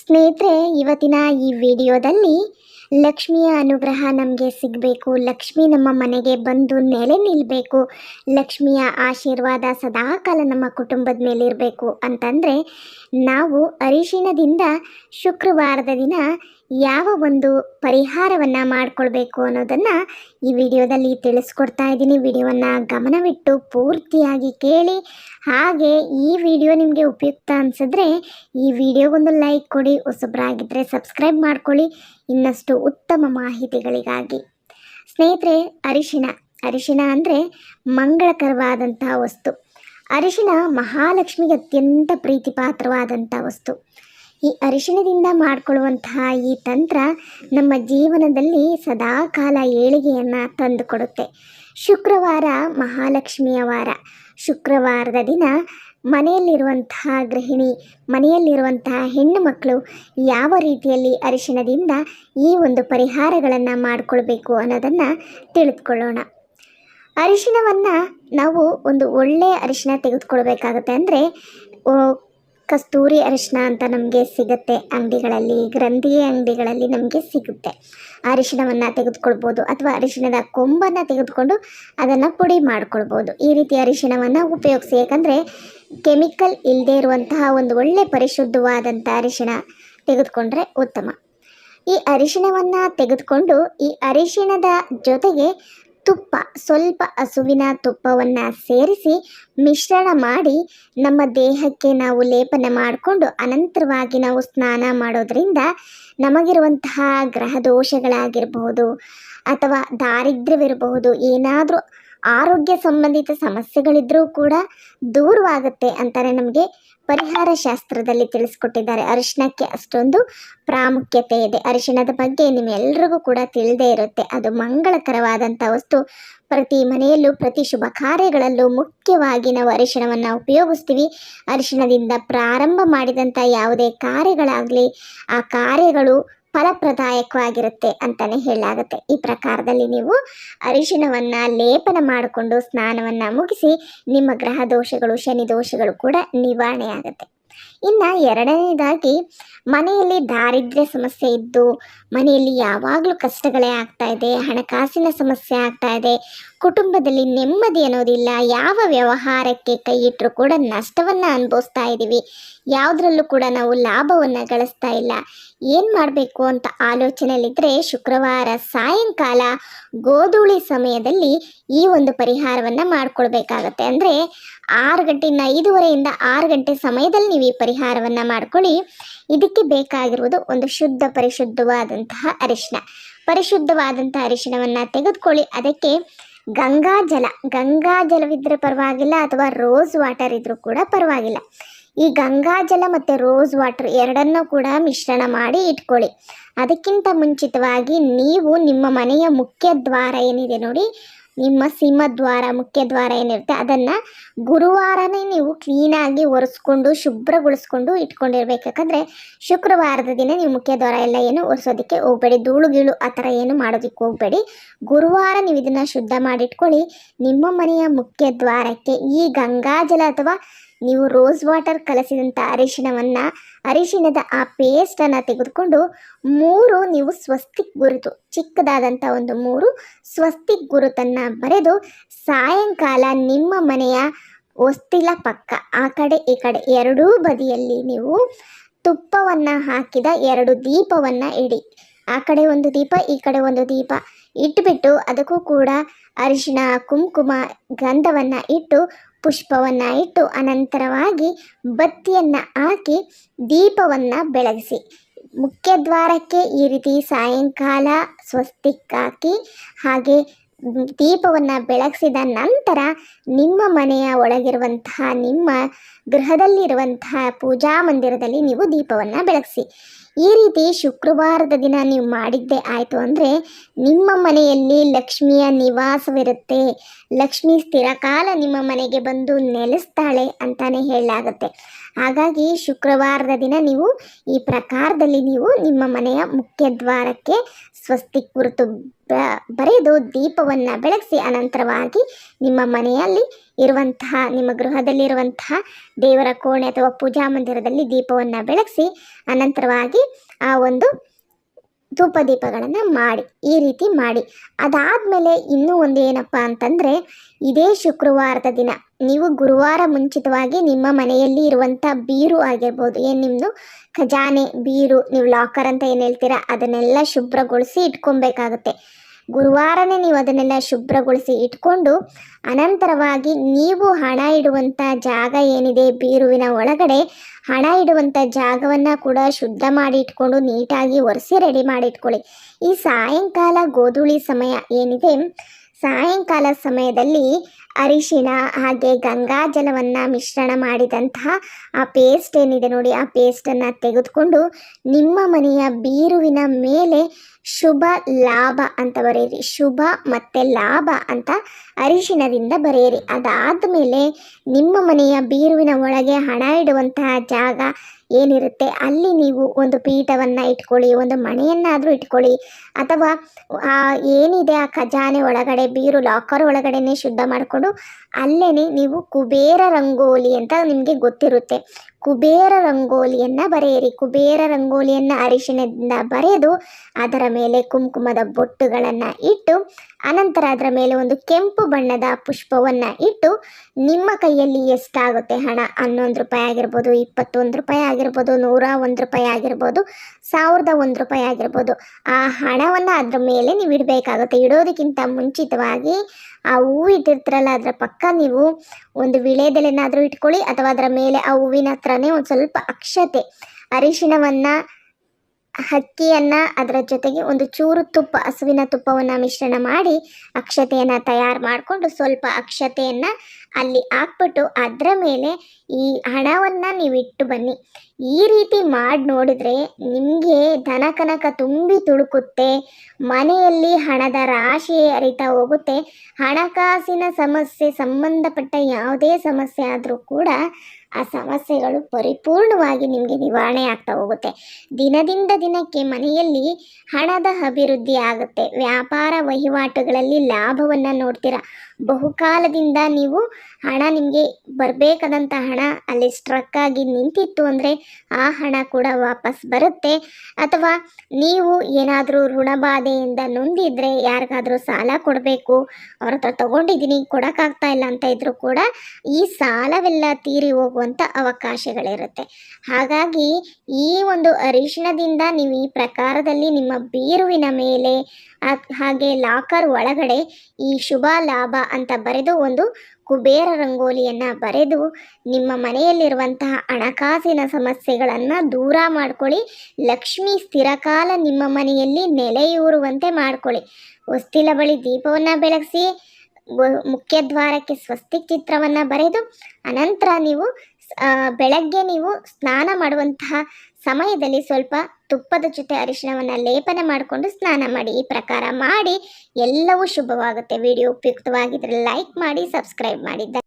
ಸ್ನೇಹಿತರೆ, ಇವತ್ತಿನ ಈ ವಿಡಿಯೋದಲ್ಲಿ ಲಕ್ಷ್ಮಿಯ ಅನುಗ್ರಹ ನಮಗೆ ಸಿಗಬೇಕು. ಲಕ್ಷ್ಮಿ ನಮ್ಮ ಮನೆಗೆ ಬಂದು ನೆಲೆ ನಿಲ್ಲಬೇಕು ಲಕ್ಷ್ಮಿಯ ಆಶೀರ್ವಾದ ಸದಾಕಾಲ ನಮ್ಮ ಕುಟುಂಬದ ಮೇಲಿರಬೇಕು ಅಂತಂದರೆ, ನಾವು ಅರಿಶಿಣದಿಂದ ಶುಕ್ರವಾರದ ದಿನ ಯಾವ ಒಂದು ಪರಿಹಾರವನ್ನು ಮಾಡಿಕೊಳ್ಬೇಕು ಅನ್ನೋದನ್ನು ಈ ವಿಡಿಯೋದಲ್ಲಿ ತಿಳಿಸ್ಕೊಡ್ತಾ ಇದ್ದೀನಿ. ವಿಡಿಯೋವನ್ನು ಗಮನವಿಟ್ಟು ಪೂರ್ತಿಯಾಗಿ ಕೇಳಿ. ಹಾಗೆ ಈ ವಿಡಿಯೋ ನಿಮಗೆ ಉಪಯುಕ್ತ ಅನಿಸಿದ್ರೆ ಈ ವಿಡಿಯೋಗೊಂದು ಲೈಕ್ ಕೊಡಿ ಹೊಸಬ್ರಾಗಿದ್ದರೆ ಸಬ್ಸ್ಕ್ರೈಬ್ ಮಾಡ್ಕೊಳ್ಳಿ. ಇನ್ನಷ್ಟು ಉತ್ತಮ ಮಾಹಿತಿಗಳಿಗಾಗಿ. ಸ್ನೇಹಿತರೆ ಅರಿಶಿಣ ಅರಿಶಿಣ ಅಂದರೆ ಮಂಗಳಕರವಾದಂತಹ ವಸ್ತು. ಅರಿಶಿಣ ಮಹಾಲಕ್ಷ್ಮಿಗೆ ಅತ್ಯಂತ ಪ್ರೀತಿಪಾತ್ರವಾದಂಥ ವಸ್ತು. ಈ ಅರಿಶಿಣದಿಂದ ಮಾಡಿಕೊಳ್ಳುವಂತಹ ಈ ತಂತ್ರ ನಮ್ಮ ಜೀವನದಲ್ಲಿ ಸದಾಕಾಲ ಏಳಿಗೆಯನ್ನು ತಂದುಕೊಡುತ್ತೆ. ಶುಕ್ರವಾರ ಮಹಾಲಕ್ಷ್ಮಿಯ ವಾರ. ಶುಕ್ರವಾರದ ದಿನ ಮನೆಯಲ್ಲಿರುವಂತಹ ಗೃಹಿಣಿ, ಮನೆಯಲ್ಲಿರುವಂತಹ ಹೆಣ್ಣು ಮಕ್ಕಳು ಯಾವ ರೀತಿಯಲ್ಲಿ ಅರಿಶಿಣದಿಂದ ಈ ಒಂದು ಪರಿಹಾರಗಳನ್ನು ಮಾಡಿಕೊಳ್ಬೇಕು ಅನ್ನೋದನ್ನು ತಿಳಿದುಕೊಳ್ಳೋಣ. ಅರಿಶಿಣವನ್ನು ನಾವು ಒಂದು ಒಳ್ಳೆಯ ಅರಿಶಿಣ ತೆಗೆದುಕೊಳ್ಬೇಕಾಗತ್ತೆ ಅಂದರೆ ಕಸ್ತೂರಿ ಅರಿಶಿನ ಅಂತ ನಮಗೆ ಸಿಗುತ್ತೆ ಅಂಗಡಿಗಳಲ್ಲಿ ಗ್ರಂಥಿಯ ಅಂಗಡಿಗಳಲ್ಲಿ ನಮಗೆ ಸಿಗುತ್ತೆ. ಅರಿಶಿಣವನ್ನು ತೆಗೆದುಕೊಳ್ಬೋದು ಅಥವಾ ಅರಿಶಿನದ ಕೊಂಬನ್ನು ತೆಗೆದುಕೊಂಡು ಅದನ್ನು ಪುಡಿ ಮಾಡ್ಕೊಳ್ಬೋದು. ಈ ರೀತಿ ಅರಿಶಿನವನ್ನು ಉಪಯೋಗಿಸಿ, ಯಾಕಂದರೆ ಕೆಮಿಕಲ್ ಇಲ್ಲದೆ ಇರುವಂತಹ ಒಂದು ಒಳ್ಳೆ ಪರಿಶುದ್ಧವಾದಂಥ ಅರಿಶಿಣ ತೆಗೆದುಕೊಂಡ್ರೆ ಉತ್ತಮ. ಈ ಅರಿಶಿನವನ್ನು ತೆಗೆದುಕೊಂಡು ಈ ಅರಿಶಿಣದ ಜೊತೆಗೆ ತುಪ್ಪ, ಸ್ವಲ್ಪ ಹಸುವಿನ ತುಪ್ಪವನ್ನು ಸೇರಿಸಿ ಮಿಶ್ರಣ ಮಾಡಿ ನಮ್ಮ ದೇಹಕ್ಕೆ ನಾವು ಲೇಪನ ಮಾಡಿಕೊಂಡು ಅನಂತರವಾಗಿ ನಾವು ಸ್ನಾನ ಮಾಡೋದ್ರಿಂದ ನಮಗಿರುವಂತಹ ಗ್ರಹ ದೋಷಗಳಾಗಿರಬಹುದು ಅಥವಾ ದಾರಿದ್ರ್ಯವಿರಬಹುದು. ಏನಾದರೂ ಆರೋಗ್ಯ ಸಂಬಂಧಿತ ಸಮಸ್ಯೆಗಳಿದ್ರೂ ಕೂಡ ದೂರವಾಗುತ್ತೆ ಅಂತಾರೆ ನಮಗೆ ಪರಿಹಾರ ಶಾಸ್ತ್ರದಲ್ಲಿ ತಿಳಿಸ್ಕೊಟ್ಟಿದ್ದಾರೆ. ಅರಿಶಿಣಕ್ಕೆ ಅಷ್ಟೊಂದು ಪ್ರಾಮುಖ್ಯತೆ ಇದೆ. ಅರಿಶಿಣದ ಬಗ್ಗೆ ನಿಮ್ಮೆಲ್ಲರಿಗೂ ಕೂಡ ತಿಳಿದೇ ಇರುತ್ತೆ. ಅದು ಮಂಗಳಕರವಾದಂಥ ವಸ್ತು. ಪ್ರತಿ ಮನೆಯಲ್ಲೂ, ಪ್ರತಿ ಶುಭ ಕಾರ್ಯಗಳಲ್ಲೂ ಮುಖ್ಯವಾಗಿ ನಾವು ಅರಿಶಿಣವನ್ನು ಉಪಯೋಗಿಸ್ತೀವಿ. ಅರಿಶಿಣದಿಂದ ಪ್ರಾರಂಭ ಮಾಡಿದಂಥ ಯಾವುದೇ ಕಾರ್ಯಗಳಾಗಲಿ, ಆ ಕಾರ್ಯಗಳು ಫಲಪ್ರದಾಯಕವಾಗಿರುತ್ತೆ ಅಂತಾನೆ ಹೇಳಲಾಗುತ್ತೆ. ಈ ಪ್ರಕಾರದಲ್ಲಿ ನೀವು ಅರಿಶಿನವನ್ನ ಲೇಪನ ಮಾಡಿಕೊಂಡು ಸ್ನಾನವನ್ನ ಮುಗಿಸಿ ನಿಮ್ಮ ಗ್ರಹ ದೋಷಗಳು, ಶನಿ ದೋಷಗಳು ಕೂಡ ನಿವಾರಣೆ ಆಗುತ್ತೆ ಇನ್ನು ಎರಡನೇದಾಗಿ ಮನೆಯಲ್ಲಿ ದಾರಿದ್ರ್ಯ ಸಮಸ್ಯೆ ಇದ್ದು, ಮನೆಯಲ್ಲಿ ಯಾವಾಗಲೂ ಕಷ್ಟಗಳೇ ಆಗ್ತಾ ಇದೆ, ಹಣಕಾಸಿನ ಸಮಸ್ಯೆ ಆಗ್ತಾ ಇದೆ, ಕುಟುಂಬದಲ್ಲಿ ನೆಮ್ಮದಿ ಅನ್ನೋದಿಲ್ಲ, ಯಾವ ವ್ಯವಹಾರಕ್ಕೆ ಕೈ ಇಟ್ಟರೂ ಕೂಡ ನಷ್ಟವನ್ನು ಅನುಭವಿಸ್ತಾ ಇದ್ದೀವಿ ಯಾವುದ್ರಲ್ಲೂ ಕೂಡ ನಾವು ಲಾಭವನ್ನು ಗಳಿಸ್ತಾ ಇಲ್ಲ. ಏನು ಮಾಡಬೇಕು ಅಂತ ಆಲೋಚನೆಯಲ್ಲಿದ್ದರೆ ಶುಕ್ರವಾರ ಸಾಯಂಕಾಲ ಗೋಧೂಳಿ ಸಮಯದಲ್ಲಿ ಈ ಒಂದು ಪರಿಹಾರವನ್ನು ಮಾಡ್ಕೊಳ್ಬೇಕಾಗತ್ತೆ. ಅಂದರೆ ಆರು ಗಂಟೆಯಿಂದ ಐದೂವರೆಯಿಂದ ಆರು ಗಂಟೆ ಸಮಯದಲ್ಲಿ ನೀವು ಈ ಪರಿಹಾರವನ್ನು ಮಾಡ್ಕೊಳ್ಳಿ. ಇದಕ್ಕೆ ಬೇಕಾಗಿರುವುದು ಒಂದು ಶುದ್ಧ ಪರಿಶುದ್ಧವಾದಂತಹ ಅರಿಶಿನ ಪರಿಶುದ್ಧವಾದಂತಹ ಅರಿಶಿನವನ್ನು ತೆಗೆದುಕೊಳ್ಳಿ. ಅದಕ್ಕೆ ಗಂಗಾ ಜಲ. ಗಂಗಾ ಪರವಾಗಿಲ್ಲ ಅಥವಾ ರೋಸ್ ವಾಟರ್ ಇದ್ರೂ ಕೂಡ ಪರವಾಗಿಲ್ಲ. ಈ ಗಂಗಾ ಜಲ ಮತ್ತು ರೋಸ್ ವಾಟರ್ ಎರಡನ್ನೂ ಕೂಡ ಮಿಶ್ರಣ ಮಾಡಿ ಇಟ್ಕೊಳ್ಳಿ. ಅದಕ್ಕಿಂತ ಮುಂಚಿತವಾಗಿ ನೀವು ನಿಮ್ಮ ಮನೆಯ ಮುಖ್ಯ ದ್ವಾರ ಏನಿದೆ ನೋಡಿ ನಿಮ್ಮ ಸಿಂಹದ್ವಾರ ಮುಖ್ಯ ದ್ವಾರ ಏನಿರುತ್ತೆ ಅದನ್ನು ಗುರುವಾರನೇ ನೀವು ಕ್ಲೀನಾಗಿ ಒರೆಸ್ಕೊಂಡು, ಶುಭ್ರಗೊಳಿಸ್ಕೊಂಡು ಇಟ್ಕೊಂಡಿರ್ಬೇಕು ಶುಕ್ರವಾರದ ದಿನ ನೀವು ಮುಖ್ಯ ದ್ವಾರ ಎಲ್ಲ ಏನು ಒರೆಸೋದಕ್ಕೆ ಹೋಗಬೇಡಿ. ಧೂಳು ಗೀಳು ಆ ಥರ ಏನು ಮಾಡೋದಕ್ಕೆ ಹೋಗಬೇಡಿ. ಗುರುವಾರ ನೀವು ಇದನ್ನು ಶುದ್ಧ ಮಾಡಿಟ್ಕೊಳ್ಳಿ. ನಿಮ್ಮ ಮನೆಯ ಮುಖ್ಯ ದ್ವಾರಕ್ಕೆ ಈ ಗಂಗಾಜಲ ಅಥವಾ ನೀವು ರೋಸ್ ವಾಟರ್ ಕಲಸಿದಂಥ ಅರಿಶಿಣವನ್ನು, ಅರಿಶಿಣದ ಆ ಪೇಸ್ಟನ್ನು ತೆಗೆದುಕೊಂಡು ಮೂರು ನೀವು ಸ್ವಸ್ತಿಕ್ ಗುರುತು ಚಿಕ್ಕದಾದಂಥ ಒಂದು ಮೂರು ಸ್ವಸ್ತಿಕ್ ಗುರುತನ್ನು ಬರೆದು ಸಾಯಂಕಾಲ ನಿಮ್ಮ ಮನೆಯ ಹೊಸ್ತಿಲ ಪಕ್ಕ, ಆ ಕಡೆ ಈ ಕಡೆ ಎರಡೂ ಬದಿಯಲ್ಲಿ ನೀವು ತುಪ್ಪವನ್ನು ಹಾಕಿದ ಎರಡು ದೀಪವನ್ನು ಇಡಿ. ಆ ಕಡೆ ಒಂದು ದೀಪ, ಈ ಕಡೆ ಒಂದು ದೀಪ. ಇಟ್ಬಿಟ್ಟು ಅದಕ್ಕೂ ಕೂಡ ಅರಿಶಿಣ, ಕುಂಕುಮ ಗಂಧವನ್ನು ಇಟ್ಟು ಪುಷ್ಪವನ್ನು ಇಟ್ಟು ಅನಂತರವಾಗಿ ಬತ್ತಿಯನ್ನು ಹಾಕಿ ದೀಪವನ್ನು ಬೆಳಗಿಸಿ. ಮುಖ್ಯ ದ್ವಾರಕ್ಕೆ ಈ ರೀತಿ ಸಾಯಂಕಾಲ ಸ್ವಸ್ತಿಕ್ ಹಾಕಿ ಹಾಗೆ ದೀಪವನ್ನು ಬೆಳಗಿಸಿದ ನಂತರ ನಿಮ್ಮ ಮನೆಯ ಒಳಗಿರುವಂತಹ, ನಿಮ್ಮ ಗೃಹದಲ್ಲಿರುವಂತಹ ಪೂಜಾ ಮಂದಿರದಲ್ಲಿ ನೀವು ದೀಪವನ್ನು ಬೆಳಗಿಸಿ. ಈ ರೀತಿ ಶುಕ್ರವಾರದ ದಿನ ನೀವು ಮಾಡಿದ್ದೇ ಆಯಿತು ಅಂದರೆ ನಿಮ್ಮ ಮನೆಯಲ್ಲಿ ಲಕ್ಷ್ಮಿಯ ನಿವಾಸವಿರುತ್ತೆ. ಲಕ್ಷ್ಮಿ ಸ್ಥಿರಕಾಲ ನಿಮ್ಮ ಮನೆಗೆ ಬಂದು ನೆಲೆಸ್ತಾಳೆ ಅಂತಲೇ ಹೇಳಲಾಗುತ್ತೆ. ಹಾಗಾಗಿ ಶುಕ್ರವಾರದ ದಿನ ನೀವು ಈ ಪ್ರಕಾರದಲ್ಲಿ ನೀವು ನಿಮ್ಮ ಮನೆಯ ಮುಖ್ಯ ದ್ವಾರಕ್ಕೆ ಸ್ವಸ್ತಿ ಗುರುತು ಬರೆದು ದೀಪವನ್ನು ಬೆಳಗಿಸಿ ಅನಂತರವಾಗಿ ನಿಮ್ಮ ಮನೆಯಲ್ಲಿ ಇರುವಂತಹ, ನಿಮ್ಮ ಗೃಹದಲ್ಲಿರುವಂತಹ ದೇವರ ಕೋಣೆ ಅಥವಾ ಪೂಜಾ ಮಂದಿರದಲ್ಲಿ ದೀಪವನ್ನು ಬೆಳಗಿಸಿ ಅನಂತರವಾಗಿ ಆ ಒಂದು ಧೂಪ ದೀಪಗಳನ್ನು ಮಾಡಿ, ಈ ರೀತಿ ಮಾಡಿ. ಅದಾದಮೇಲೆ ಇನ್ನೂ ಒಂದು ಏನಪ್ಪ ಅಂತಂದರೆ, ಇದೇ ಶುಕ್ರವಾರದ ದಿನ. ನೀವು ಗುರುವಾರ ಮುಂಚಿತವಾಗಿ ನಿಮ್ಮ ಮನೆಯಲ್ಲಿ ಇರುವಂಥ ಬೀರು ಆಗಿರ್ಬೋದು, ಏನು ನಿಮ್ಮದು ಖಜಾನೆ ಬೀರು, ನೀವು ಲಾಕರ್ ಅಂತ ಏನು ಹೇಳ್ತೀರಾ? ಅದನ್ನೆಲ್ಲ ಶುಭ್ರಗೊಳಿಸಿ ಇಟ್ಕೊಬೇಕಾಗುತ್ತೆ. ಗುರುವಾರನೇ ನೀವು ಅದನ್ನೆಲ್ಲ ಶುಭ್ರಗೊಳಿಸಿ ಇಟ್ಕೊಂಡು ಅನಂತರವಾಗಿ ನೀವು ಹಣ ಇಡುವಂಥ ಜಾಗ ಏನಿದೆ ಬೀರುವಿನ ಒಳಗಡೆ ಹಣ ಇಡುವಂಥ ಜಾಗವನ್ನು ಕೂಡ ಶುದ್ಧ ಮಾಡಿ ಇಟ್ಕೊಂಡು ನೀಟಾಗಿ ಒರೆಸಿ ರೆಡಿ ಮಾಡಿ ಇಟ್ಕೊಳ್ಳಿ. ಈ ಸಾಯಂಕಾಲ ಗೋಧೂಳಿ ಸಮಯ ಏನಿದೆ? ಸಾಯಂಕಾಲ ಸಮಯದಲ್ಲಿ ಅರಿಶಿನ ಹಾಗೆ ಗಂಗಾ ಜಲವನ್ನು ಮಿಶ್ರಣ ಮಾಡಿದಂತಹ ಆ ಪೇಸ್ಟ್ ಏನಿದೆ ನೋಡಿ, ಆ ಪೇಸ್ಟನ್ನು ತೆಗೆದುಕೊಂಡು ನಿಮ್ಮ ಮನೆಯ ಬೀರುವಿನ ಮೇಲೆ ಶುಭ ಲಾಭ ಅಂತ ಬರೆಯಿರಿ. ಶುಭ ಮತ್ತು ಲಾಭ ಅಂತ ಅರಿಶಿಣದಿಂದ ಬರೆಯಿರಿ. ಅದಾದ ಮೇಲೆ ನಿಮ್ಮ ಮನೆಯ ಬೀರುವಿನ ಒಳಗೆ ಹಣ ಇಡುವಂತಹ ಜಾಗ ಏನಿರುತ್ತೆ? ಅಲ್ಲಿ ನೀವು ಒಂದು ಪೀಠವನ್ನು ಇಟ್ಕೊಳ್ಳಿ, ಒಂದು ಮಣೆಯನ್ನಾದರೂ ಇಟ್ಕೊಳ್ಳಿ. ಅಥವಾ ಏನಿದೆ ಆ ಖಜಾನೆ ಒಳಗಡೆ, ಬೀರು ಲಾಕರ್ ಒಳಗಡೆನೆ ಶುದ್ಧ ಮಾಡಿಕೊಂಡು ಅಲ್ಲೇ ನೀವು ಕುಬೇರ ರಂಗೋಲಿ ಅಂತ ನಿಮಗೆ ಗೊತ್ತಿರುತ್ತೆ. ಕುಬೇರ ರಂಗೋಲಿಯನ್ನು ಬರೆಯಿರಿ. ಕುಬೇರ ರಂಗೋಲಿಯನ್ನು ಅರಿಶಿಣದಿಂದ ಬರೆದು ಅದರ ಮೇಲೆ ಕುಂಕುಮದ ಬೊಟ್ಟುಗಳನ್ನು ಇಟ್ಟು, ಅನಂತರ ಅದರ ಮೇಲೆ ಒಂದು ಕೆಂಪು ಬಣ್ಣದ ಪುಷ್ಪವನ್ನು ಇಟ್ಟು, ನಿಮ್ಮ ಕೈಯಲ್ಲಿ ಎಷ್ಟಾಗುತ್ತೆ ಹಣ? ಹನ್ನೊಂದು ರೂಪಾಯಿ ಆಗಿರ್ಬೋದು, ಇಪ್ಪತ್ತೊಂದು ರೂಪಾಯಿ ಆಗಿರ್ಬೋದು, ನೂರ ಒಂದು ರೂಪಾಯಿ ಆಗಿರ್ಬೋದು, ಸಾವಿರದ ಒಂದು ರೂಪಾಯಿ ಆಗಿರ್ಬೋದು. ಆ ಹಣವನ್ನು ಅದರ ಮೇಲೆ ನೀವು ಇಡಬೇಕಾಗುತ್ತೆ. ಇಡೋದಕ್ಕಿಂತ ಮುಂಚಿತವಾಗಿ ಆ ಹೂವು ಇಟ್ಟಿರ್ತೀರಲ್ಲ, ಅದರ ಪಕ್ಕ ನೀವು ಒಂದು ವಿಳೆದೆಲೆನಾದರೂ ಇಟ್ಕೊಳ್ಳಿ ಅಥವಾ ಅದರ ಮೇಲೆ ಆ ಹೂವಿನ ಹತ್ರನೇ ಒಂದು ಸ್ವಲ್ಪ ಅಕ್ಷತೆ, ಅರಿಶಿಣವನ್ನು, ಹಕ್ಕಿಯನ್ನು, ಅದರ ಜೊತೆಗೆ ಒಂದು ಚೂರು ತುಪ್ಪ, ಹಸುವಿನ ತುಪ್ಪವನ್ನು ಮಿಶ್ರಣ ಮಾಡಿ ಅಕ್ಷತೆಯನ್ನು ತಯಾರು ಮಾಡಿಕೊಂಡು ಸ್ವಲ್ಪ ಅಕ್ಷತೆಯನ್ನು ಅಲ್ಲಿ ಹಾಕ್ಬಿಟ್ಟು ಅದರ ಮೇಲೆ ಈ ಹಣವನ್ನು ನೀವು ಇಟ್ಟು ಬನ್ನಿ. ಈ ರೀತಿ ಮಾಡಿ ನೋಡಿದ್ರೆ ನಿಮಗೆ ಧನ ಕನಕ ತುಂಬಿ ತುಳುಕುತ್ತೆ, ಮನೆಯಲ್ಲಿ ಹಣದ ರಾಶಿ ಅರಿತಾ ಹೋಗುತ್ತೆ. ಹಣಕಾಸಿನ ಸಮಸ್ಯೆ, ಸಂಬಂಧಪಟ್ಟ ಯಾವುದೇ ಸಮಸ್ಯೆ ಆದರೂ ಕೂಡ ಆ ಸಮಸ್ಯೆಗಳು ಪರಿಪೂರ್ಣವಾಗಿ ನಿಮಗೆ ನಿವಾರಣೆ ಆಗ್ತಾ ಹೋಗುತ್ತೆ. ದಿನದಿಂದ ದಿನಕ್ಕೆ ಮನೆಯಲ್ಲಿ ಹಣದ ಅಭಿವೃದ್ಧಿ ಆಗುತ್ತೆ. ವ್ಯಾಪಾರ ವಹಿವಾಟುಗಳಲ್ಲಿ ಲಾಭವನ್ನು ನೋಡ್ತೀರಾ? ಬಹುಕಾಲದಿಂದ ನೀವು ಹಣ ನಿಮಗೆ ಬರಬೇಕಾದಂಥ ಹಣ ಅಲ್ಲಿ ಸ್ಟ್ರಕ್ ಆಗಿ ನಿಂತಿತ್ತು ಅಂದರೆ ಆ ಹಣ ಕೂಡ ವಾಪಸ್ ಬರುತ್ತೆ. ಅಥವಾ ನೀವು ಏನಾದರೂ ಋಣಬಾಧೆಯಿಂದ ನೊಂದಿದ್ರೆ ಯಾರಿಗಾದರೂ ಸಾಲ ಕೊಡಬೇಕು, ಅವ್ರ ಹತ್ರ ತೊಗೊಂಡಿದ್ದೀನಿ, ಕೊಡೋಕ್ಕಾಗ್ತಾ ಇಲ್ಲ ಅಂತ ಇದ್ರೂ ಕೂಡ ಈ ಸಾಲವೆಲ್ಲ ತೀರಿ ಹೋಗುವಂಥ ಅವಕಾಶಗಳಿರುತ್ತೆ. ಹಾಗಾಗಿ ಈ ಒಂದು ಅರಿಶಿಣದಿಂದ ನೀವು ಈ ಪ್ರಕಾರದಲ್ಲಿ ನಿಮ್ಮ ಬೀರುವಿನ ಮೇಲೆ ಹಾಗೆ ಲಾಕರ್ ಒಳಗಡೆ ಈ ಶುಭ ಲಾಭ ಅಂತ ಬರೆದು ಒಂದು ಕುಬೇರ ರಂಗೋಲಿಯನ್ನು ಬರೆದು ನಿಮ್ಮ ಮನೆಯಲ್ಲಿರುವಂತಹ ಹಣಕಾಸಿನ ಸಮಸ್ಯೆಗಳನ್ನು ದೂರ ಮಾಡ್ಕೊಳ್ಳಿ. ಲಕ್ಷ್ಮಿ ಸ್ಥಿರಕಾಲ ನಿಮ್ಮ ಮನೆಯಲ್ಲಿ ನೆಲೆಯೂರುವಂತೆ ಮಾಡ್ಕೊಳ್ಳಿ. ಹೊಸ್ತಿಲ ಬಳಿ ದೀಪವನ್ನು ಬೆಳಗಿಸಿ ಮುಖ್ಯದ್ವಾರಕ್ಕೆ ಮುಖ್ಯ ದ್ವಾರಕ್ಕೆ ಸ್ವಸ್ತಿಕ್ ಚಿತ್ರವನ್ನು ಬರೆದು, ಅನಂತರ ನೀವು ಬೆಳಗ್ಗೆ ನೀವು ಸ್ನಾನ ಮಾಡುವಂತಹ ಸಮಯದಲ್ಲಿ ಸ್ವಲ್ಪ ತುಪ್ಪದ ಜೊತೆ ಅರಿಶಿಣವನ್ನು ಲೇಪನ ಮಾಡಿಕೊಂಡು ಸ್ನಾನ ಮಾಡಿ, ಈ ಪ್ರಕಾರ ಮಾಡಿ. ಎಲ್ಲವೂ ಶುಭವಾಗುತ್ತೆ. ವಿಡಿಯೋ ಉಪಯುಕ್ತವಾಗಿದ್ದರೆ ಲೈಕ್ ಮಾಡಿ, ಸಬ್ಸ್ಕ್ರೈಬ್ ಮಾಡಿ.